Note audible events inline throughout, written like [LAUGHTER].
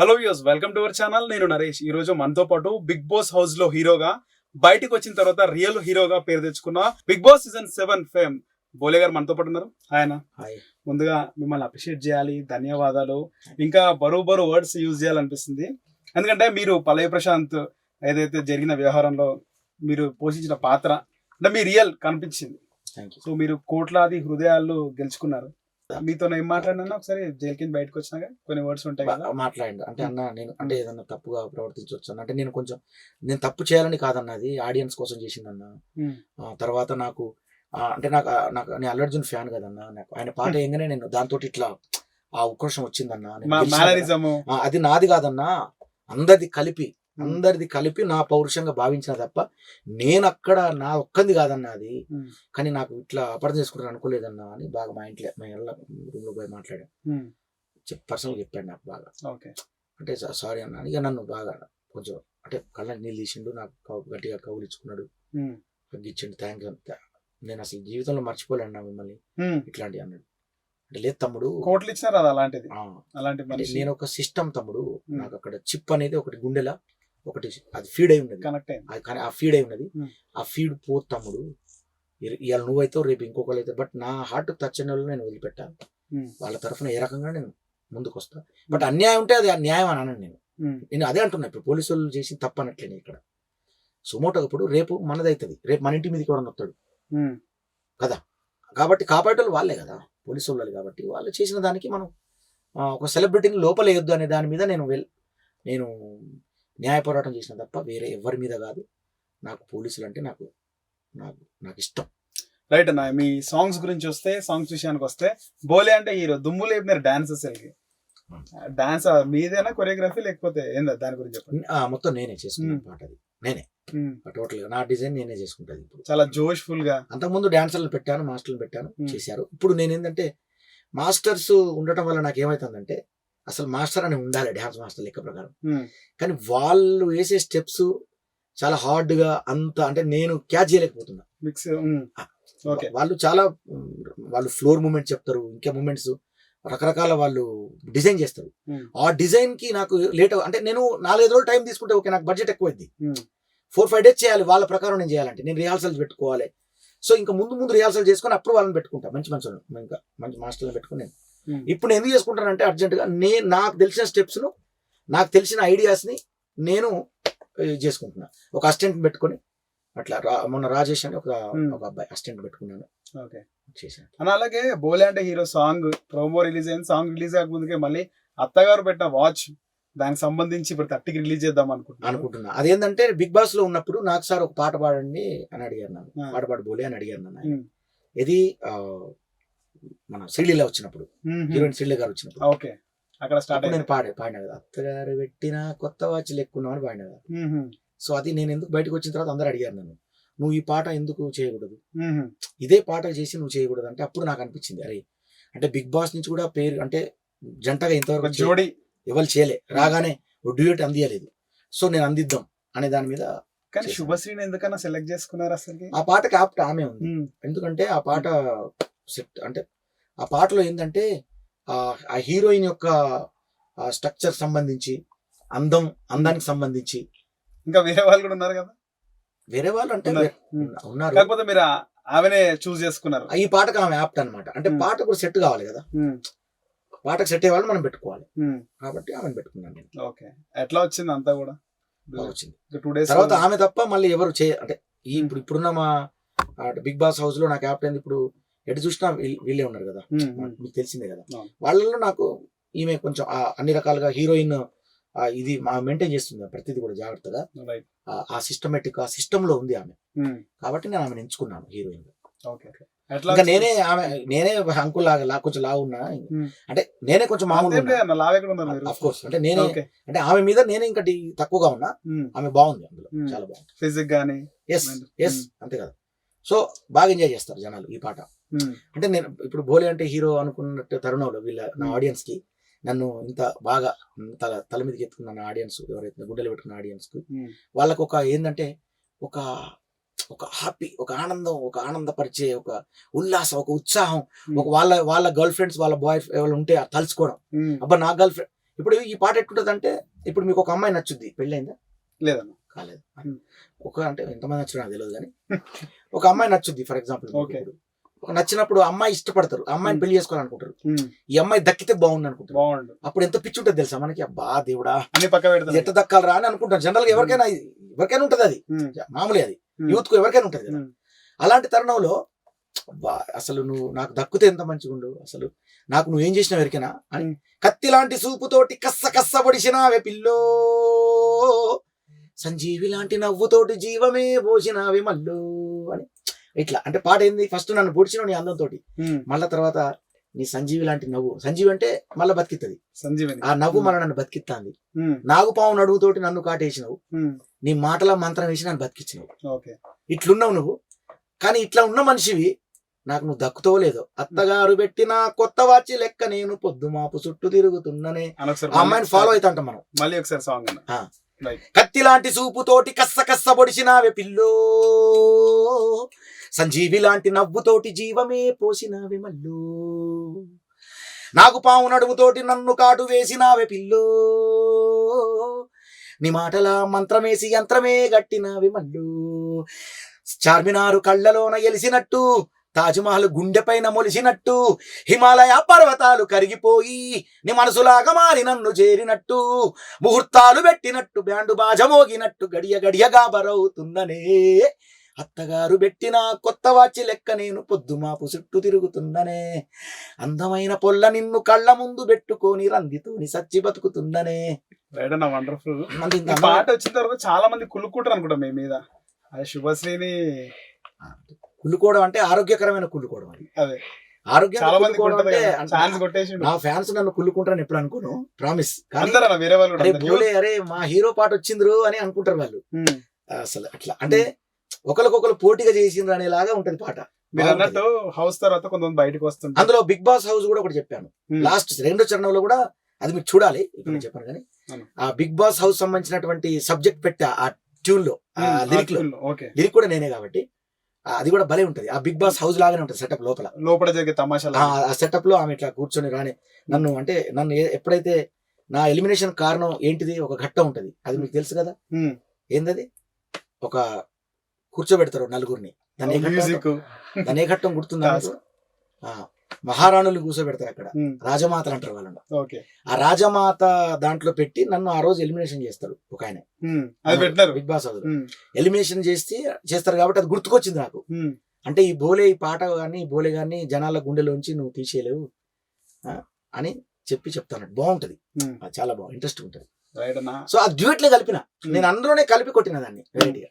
Hello views welcome to our channel నేను నరేష్. ఈ రోజు మనతో పాటు బిగ్ బాస్ హౌస్లో హీరోగా బయటకు వచ్చిన తర్వాత రియల్ హీరోగా పేరు తెచ్చుకున్న Big Boss season seven fame Bole garu మనతో పాటు ఉన్నారు. ఆయన ముందుగా మిమ్మల్ని అప్రిషియేట్ చేయాలి. ధన్యవాదాలు. ఇంకా బరువు బరువు వర్డ్స్ యూజ్ చేయాలనిపిస్తుంది. ఎందుకంటే మీరు పల్లవి ప్రశాంత్ ఏదైతే జరిగిన వ్యవహారంలో మీరు పోషించిన పాత్ర అంటే మీ రియల్ కనిపించింది. సో మీరు కోట్లాది హృదయాలు గెలుచుకున్నారు. మీతో ఏం మాట్లాడినా ఒకసారి జైలు కింద బయటకు వచ్చినాక కొన్ని వర్డ్స్ ఉంటాయి కదా. మాట్లాడండి. అంటే అన్న నేను అంటే ఏదన్నా తప్పుగా ప్రవర్తించవచ్చు అన్న? అంటే నేను కొంచెం నేను తప్పు చేయాలని కాదన్న అది ఆడియన్స్ కోసం చేసిందన్న. తర్వాత నాకు అంటే నాకు నాకు నేను అల్లర్జున్ ఫ్యాన్ కదన్న. నాకు ఆయన పాట ఏంగానే నేను దాంతో ఇట్లా ఆ ఉక్రోషం వచ్చిందన్న. అది నాది కాదన్నా. అందరిది కలిపి అందరిది కలిపి నా పౌరుషంగా భావించిన తప్ప నేను అక్కడ నా ఒక్కంది కాదన్న అది కానీ నాకు ఇట్లా అపార్థం చేసుకుంటారు అనుకోలేదన్నా అని బాగా మా ఇంట్లో మా ఇళ్ళ రూమ్లో పోయి మాట్లాడాను. ఉమ్, చెప్ పర్సనల్ చెప్పాడు నాకు బాగా. ఓకే. అంటే సారీ అన్న ఇక నన్ను బాగా కొంచెం అంటే కళ్ళ నీళ్ళు తీసిండు నాకు గట్టిగా కౌలిచ్చుకున్నాడు తగ్గించండి థ్యాంక్ నేను అసలు జీవితంలో మర్చిపోలేను నా మిమ్మల్ని ఉమ్. ఇట్లాంటి అన్నాడు. అంటే లేదు తమ్ముడు. కోట్లు ఇచ్చినారు అది అలాంటిది. అలాంటి నేను ఒక సిస్టమ్ తమ్ముడు. నాకు అక్కడ చిప్ అనేది ఒకటి గుండెలా ఒకటి అది ఫీడ్ అయి ఉన్నది. కనెక్ట్ అయింది. కానీ ఆ ఫీడ్ అయి ఉన్నది. Hmm. ఆ ఫీడ్ పో తమ్ముడు ఇవాళ నువ్వైతే రేపు ఇంకొకరు అయితే బట్ నా హార్ట్ టచ్ అయిన వాళ్ళు నేను వదిలిపెట్టాను ఉమ్, వాళ్ళ తరఫున ఏ రకంగా నేను ముందుకు వస్తా బట్ అన్యాయం ఉంటే అది న్యాయం అని అనను నేను. ఉమ్, నేను అదే అంటున్నా ఇప్పుడు పోలీసు వాళ్ళు చేసి తప్పు అనట్లేను ఇక్కడ. సుమోటో ఇప్పుడు రేపు మనదైతుంది. రేపు మన ఇంటి మీదకి కూడా వస్తాడు. ఉమ్, కాబట్టి కాపాడేటోళ్ళు వాళ్ళే కదా. పోలీసు వాళ్ళు కాబట్టి వాళ్ళు చేసిన దానికి మనం ఒక సెలబ్రిటీని లోపలేయొద్దు అనే దాని మీద నేను నేను న్యాయ పోరాటం చేసిన తప్ప వేరే ఎవరి మీద కాదు. నాకు పోలీసులు అంటే నాకు నాకు నాకు ఇష్టం. రైట్ అన్న మీ సాంగ్స్ గురించి వస్తే సాంగ్స్ విషయానికి వస్తే బోలే అంటే హీరో దుమ్ము లేపినారు డాన్స్ అసలుకి. డాన్స్ మీదేనా కొరియోగ్రఫీ లేకపోతే ఏందా? దాని గురించి చెప్పండి. మొత్తం నేనే చేసుకున్నాను Hmm. పాట అది నేనే టోటల్గా నా డిజైన్ నేనే చేసుకుంటాను ఇప్పుడు. చాలా జోష్ఫుల్గా అంతకుముందు డాన్సర్లు పెట్టాను మాస్టర్లు పెట్టాను Hmm. చేశారు. ఇప్పుడు నేను ఏంటంటే మాస్టర్స్ ఉండటం వల్ల నాకు ఏమైతుందంటే అసలు మాస్టర్ అని ఉండాలి డ్యాన్స్ మాస్టర్ లెక్క ప్రకారం. కానీ వాళ్ళు వేసే స్టెప్స్ చాలా హార్డ్గా అంత అంటే నేను క్యాచ్ చేయలేకపోతున్నా. Mix um, okay. వాళ్ళు చాలా వాళ్ళు ఫ్లోర్ మూమెంట్ చెప్తారు ఇంకా మూమెంట్స్ రకరకాల వాళ్ళు డిజైన్ చేస్తారు. ఆ డిజైన్కి నాకు లేట్ అంటే నేను నాలుగైదు రోజులు టైం తీసుకుంటే ఓకే నాకు బడ్జెట్ ఎక్కువైంది ఉమ్, ఫోర్ ఫైవ్ డేస్ చేయాలి వాళ్ళ ప్రకారం నేను చేయాలంటే. నేను రిహార్సల్స్ పెట్టుకోవాలి. సో ఇంకా ముందు ముందు రిహార్సల్ చేసుకొని అప్పుడు వాళ్ళని పెట్టుకుంటా. మంచి మంచి. ఇంకా మంచి మాస్టర్లను పెట్టుకుని నేను. ఇప్పుడు నేను ఎందుకు చేసుకుంటానంటే అర్జెంటుగా నేను నాకు తెలిసిన స్టెప్స్ను నాకు తెలిసిన ఐడియాస్ని నేను చేసుకుంటున్నా. ఒక అసిస్టెంట్ పెట్టుకొని అట్లా రా- మొన్న రాజేష్ అని ఒక Hmm. ఒక అబ్బాయి అసిస్టెంట్ పెట్టుకున్నాను. ఓకే. చేశాను. అలాగే బోలే అంటే హీరో సాంగ్ ప్రోమో రిలీజ్ అయింది. సాంగ్ రిలీజ్ కాకముందుకే మళ్ళీ అత్తగారు పెట్టిన వాచ్ దానికి సంబంధించి ఇప్పుడు థర్టీకి రిలీజ్ చేద్దాం అనుకుంటున్నాను అనుకుంటున్నా. అదేంటంటే బిగ్ బాస్లో ఉన్నప్పుడు నాకు సార్ ఒక పాట పాడండి అని అడిగారు నన్ను. Ah. పాట పాడు బోలే అని అడిగారు నన్ను. Hmm. ఇది మన శ్రీలీల వచ్చినప్పుడు హీరోయిన్ శ్రీలీల గారు వచ్చినప్పుడు. ఓకే. అక్కడ స్టార్ట్ నేను పాడే పాడిన కదా. అత్తగారు పెట్టిన కొత్త వాచ్ లెక్కున్నావు అని పాడిన కదా. సో అది నేను ఎందుకు బయటకు వచ్చిన తర్వాత అందరూ అడిగారు నన్ను నువ్వు ఈ పాట ఎందుకు చేయకూడదు? ఇదే పాట చేసి నువ్వు చేయకూడదు అంటే అప్పుడు నాకు అనిపించింది అరే అంటే బిగ్ బాస్ నుంచి కూడా పేరు అంటే జంటగా ఇంతవరకు జోడి. ఎవరు చేయలే రాగానే ఓ డ్యూయట్ అందియలేదు. సో నేను అందిద్దాం అనే దాని మీద కానీ. శుభశ్రీని ఎందుకన్నా సెలెక్ట్ చేసుకున్నారు అసలు ఆ పాటకి ఆప్ట్ ఆమె ఉంది. ఎందుకంటే ఆ పాట సెట్ అంటే ఆ పాటలో ఏంటంటే ఆ హీరోయిన్ యొక్క స్ట్రక్చర్ సంబంధించి అందం అందానికి సంబంధించి. ఇంకా వేరే వాళ్ళు కూడా ఉన్నారు కదా? వేరే వాళ్ళు అంటే ఉన్నారు. కాకపోతే మీరు ఆమెనే చూస్ చేసుకున్నారు. ఈ పాటకు ఆమె ఆప్ట్ అన్నమాట. అంటే. పాట కూడా సెట్ కావాలి కదా? పాటకు సెట్ అయ్యే వాళ్ళు మనం పెట్టుకోవాలి. కాబట్టి ఆమెను పెట్టుకున్నాను నేను. ఓకే. ఎట్లా వచ్చింది అంతా కూడా? వచ్చింది. టూ డేస్ తర్వాత ఆమె తప్ప మళ్ళీ ఎవరు చే అంటే ఈ ఇప్పుడు ఇప్పుడున్న మా బిగ్ బాస్ హౌస్లో నాకు క్యాప్టెన్ ఇప్పుడు ఎటు చూసినా వీళ్ళ- ఉన్నారు కదా. మీకు తెలిసిందే కదా. వాళ్ళలో నాకు ఈమె కొంచెం అన్ని రకాలుగా హీరోయిన్ ఇది మెయింటైన్ చేస్తుంది ప్రతిదీ కూడా జాగ్రత్తగా. ఆ- సిస్టమేటిక్ ఆ సిస్టమ్లో ఉంది ఆమె. కాబట్టి నేను ఆమెను ఎంచుకున్నాను హీరోయిన్ ఇంకా నేనే ఆమె నేనే అంకుల్ లాగా లా కొంచెం లావు ఉన్నా. అంటే నేనే కొంచెం మామూలు కోర్స్ అంటే నేనే అంటే ఆమె మీద నేనే ఇంకా తక్కువగా ఉన్నా. ఆమె బాగుంది అందులో. చాలా బాగుంది. ఫిజిక్ గానీ? ఎస్. ఎస్ అంతే కదా. సో బాగా ఎంజాయ్ చేస్తారు జనాలు ఈ పాట. అంటే నేను ఇప్పుడు బోలే అంటే హీరో అనుకున్నట్టు తరుణంలో వీళ్ళ నా. ఆడియన్స్కి నన్ను ఇంత బాగా తల తల మీదకి ఎత్తుకున్న నా ఆడియన్స్ ఎవరైతే గుండెలు పెట్టుకున్న ఆడియన్స్కి వాళ్ళకు ఒక ఏంటంటే ఒక ఒక హ్యాపీ ఒక ఆనందం ఒక ఆనందపరిచే ఒక ఉల్లాసం ఒక ఉత్సాహం. ఒక వాళ్ళ వాళ్ళ గర్ల్ ఫ్రెండ్స్ వాళ్ళ బాయ్ ఎవరు ఉంటే తలుచుకోవడం. అబ్బా నా గర్ల్ ఫ్రెండ్ ఇప్పుడు ఈ పాట ఎట్టుంటది అంటే ఇప్పుడు మీకు ఒక అమ్మాయి నచ్చుద్ది. పెళ్ళైందా? లేదన్న కాలేదు. ఒక అంటే ఎంతమంది నచ్చుడు నాకు తెలియదు కానీ ఒక అమ్మాయి నచ్చుద్ది ఫర్ ఎగ్జాంపుల్ నచ్చినప్పుడు అమ్మాయి ఇష్టపడతారు. అమ్మాయిని. పెళ్ళి చేసుకోవాలనుకుంటారు. ఈ అమ్మాయి దక్కితే బాగుంది అనుకుంటారు బాగుండు. అప్పుడు ఎంత పిచ్చి ఉంటుంది తెలుసా మనకి? అబ్బా దేవుడా. అన్ని పక్క ఎట్ట దక్కాలరా అని అనుకుంటాం జనరల్గా ఎవరికైనా ఎవరికైనా ఉంటది అది. మామూలే అది. యూత్కు ఎవరికైనా ఉంటది కదా. అలాంటి తరుణంలో అబ్బా, అసలు నువ్వు నాకు దక్కితే ఎంత మంచిగా ఉండు. అసలు నాకు నువ్వేం చేసినావు ఎవరికైనా? అని. కత్తి లాంటి సూపుతోటి కస్స కస్స పొడిచినావే పిల్లో. సంజీవి లాంటి నవ్వుతోటి జీవమే పోసినావే మల్లో అని. ఇట్లా అంటే పాట ఏంది? ఫస్ట్ నన్ను పొడిచిన నీ అందంతో మళ్ళా తర్వాత నీ సంజీవి లాంటి నవ్వు. సంజీవి అంటే మళ్ళీ బతికిత్తది. సంజీవని. ఆ నవ్వు మళ్ళీ నన్ను బతికిత్తాంది. ఉమ్, నాగుపాము నడువుతోటి నన్ను కాటేసినావు. నీ మాటల మంత్రం వేసి నన్ను బతికించినావు ఓకే. ఇట్లున్నావు నువ్వు. కానీ ఇట్లా ఉన్న మనిషివి నాకు నువ్వు దక్కుతో లేదో. అత్తగారు పెట్టిన కొత్త వాచి లెక్క నేను పొద్దు మాపు చుట్టూ తిరుగుతున్ననే. అమ్మాయిని ఫాలో అవుతా అంటాం మనం. మళ్ళీ ఒకసారి సాంగ్ కత్తి లాంటి సూపుతోటి కస్స కస్స పొడిచినావే పిల్లో. సంజీవి లాంటి నవ్వుతోటి జీవమే పోసినావే మల్లో. నాకు పాము నడుముతోటి నన్ను కాటు వేసినావే పిల్లో. నీ మాటల మంత్రమేసి యంత్రమే గట్టినావే మల్లు. చార్మినారు కళ్ళలోన ఎలిసినట్టు తాజ్మహల్ గుండెపైన మొలిసినట్టు హిమాలయ పర్వతాలు కరిగిపోయి నీ మనసులాగా మారి నన్ను చేరినట్టు ముహూర్తాలు పెట్టినట్టు బ్యాండు బాజ మోగినట్టు గడియ గడియగా బరవుతుందనే అత్తగారు పెట్టిన కొత్త వాచి లెక్క నేను పొద్దుమాపు చుట్టూ తిరుగుతుందనే అందమైన పొల్ల నిన్ను కళ్ళ ముందు పెట్టుకొని రందితోని సచ్చి బతుకుతుందనే వండర్ఫుల్ పాట వచ్చిన తర్వాత చాలా మంది కులుక్కుంటారు అనుకుంటా మీ మీద. శుభశ్రీని కుళ్ళుకోవడం అంటే ఆరోగ్యకరమైన కుళ్ళుకోవడం అది. నా ఫ్యాన్స్ నన్ను కుళ్ళుకుంటారని ఎప్పుడు అనుకోను ప్రామిస్. కానీ అరే మా హీరో పాట వచ్చిండ్రు అని అనుకుంటారు వాళ్ళు. అసలు అట్లా. అంటే ఒకరికొకరు పోటీగా చేసిండ్రు అనేలాగా ఉంటది పాట. మీరు. అన్నట్టు హౌస్ తర్వాత కొంతమంది బయటకు వస్తుంటారు. అందులో బిగ్ బాస్ హౌస్ కూడా ఒకటి చెప్పాను. లాస్ట్ రెండో చరణంలో కూడా అది మీకు చూడాలి ఉమ్. చెప్పాను కానీ. ఆ బిగ్ బాస్ హౌస్ సంబంధించినటువంటి సబ్జెక్ట్ పెట్టా ఆ ట్యూన్లో లిరిక్లో లిరిక్ కూడా నేనే కాబట్టి. అది కూడా భలే ఉంటది. ఆ బిగ్ బాస్ హౌస్ లాగానే ఉంటది సెటప్ లోపల. లోపల జరిగే తమాషాలు ఆ సెటప్లో ఆమె ఇట్లా కూర్చొని రాని నన్ను అంటే నన్ను ఎప్పుడైతే నా ఎలిమినేషన్ కారణం ఏంటిది ఒక ఘట్టం ఉంటది. అది మీకు తెలుసు కదా? ఉమ్. ఏందది? ఒక కూర్చోబెడతారు నలుగురిని. దాని ఏ ఘట్టం? గుర్తుందా [LAUGHS] మహారాణులు కూర్చోబెడతారు అక్కడ. రాజమాతలు అంటారు వాళ్ళని. ఓకే. ఆ రాజమాత దాంట్లో పెట్టి నన్ను ఆ రోజు ఎలిమినేషన్ చేస్తారు ఒక ఆయన. బిగ్ బాస్ హౌస్ ఎలిమినేషన్ చేసి చేస్తారు కాబట్టి అది గుర్తుకొచ్చింది నాకు. అంటే ఈ బోలే ఈ పాట కానీ ఈ బోలే కానీ జనాల గుండెలోంచి నువ్వు తీసేయలేవు. అని చెప్పి చెప్తాను. బాగుంటది. చాలా బాగుంది ఇంట్రెస్ట్ ఉంటుంది. సో ఆ డ్యూయెట్లే కలిపిన. నేను అందులోనే కలిపి కొట్టిన దాన్ని. వెరైటీగా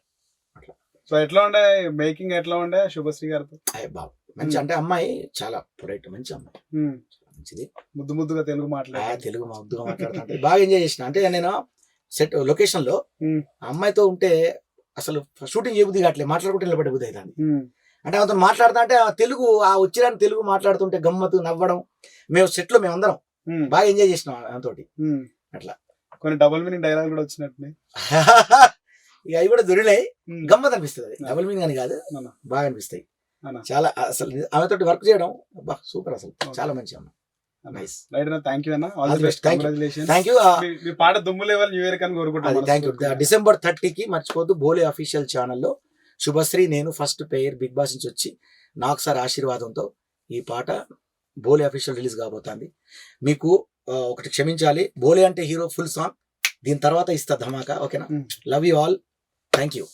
సో ఎట్లా ఉండే? మేకింగ్ ఎట్లా ఉండే? శుభశ్రీ గారితో? అయ్యే బాబు. మంచి అంటే అమ్మాయి చాలా పొలైట్ మంచి అమ్మాయి. మంచిది. ముద్దు ముద్దుగా తెలుగు ఆ, మాట్లాడారు తెలుగు ముద్దుగా మాట్లాడుతుంటే బాగా ఎంజాయ్ చేసిన. అంటే నేను సెట్ లొకేషన్లో అమ్మాయితో ఉంటే అసలు షూటింగ్ చేయబుద్ది కావట్లేదు. మాట్లాడుకుంటే నిలబడే బుద్ధి అవుతుంది. అంటే ఆమెతో మాట్లాడుతా అంటే ఆ తెలుగు ఆ వచ్చిరాని తెలుగు మాట్లాడుతుంటే గమ్మత్తు నవ్వడం. మేము సెట్లో మేమందరం ఉమ్, బాగా ఎంజాయ్ చేసినాం ఉమ్. అట్లా. కొన్ని డబుల్ మీనింగ్ డైలాగ్ కూడా వచ్చినట్టు [LAUGHS] ఇక అవి కూడా దొరినాయి గమ్మత్ అనిపిస్తుంది డబుల్ మీనింగ్ అని కాదు. బాగా అనిపిస్తాయి. చాలా అసలు ఆమెతోటి వర్క్ చేయడం సూపర్ అసలు. చాలా మంచి అమ్మ. డిసెంబర్ థర్టీకి మర్చిపోద్దు బోలే అఫీషియల్ ఛానల్లో శుభశ్రీ నేను ఫస్ట్ పేయర్ బిగ్ బాస్ నుంచి వచ్చి నాకు సార్ ఆశీర్వాదంతో ఈ పాట బోలే అఫీషియల్ రిలీజ్ కాబోతుంది. మీకు ఆ, ఒకటి క్షమించాలి. బోలే అంటే హీరో ఫుల్ సాంగ్ దీని తర్వాత ఇస్తా ధమాకా. ఓకేనా. Love you all thank you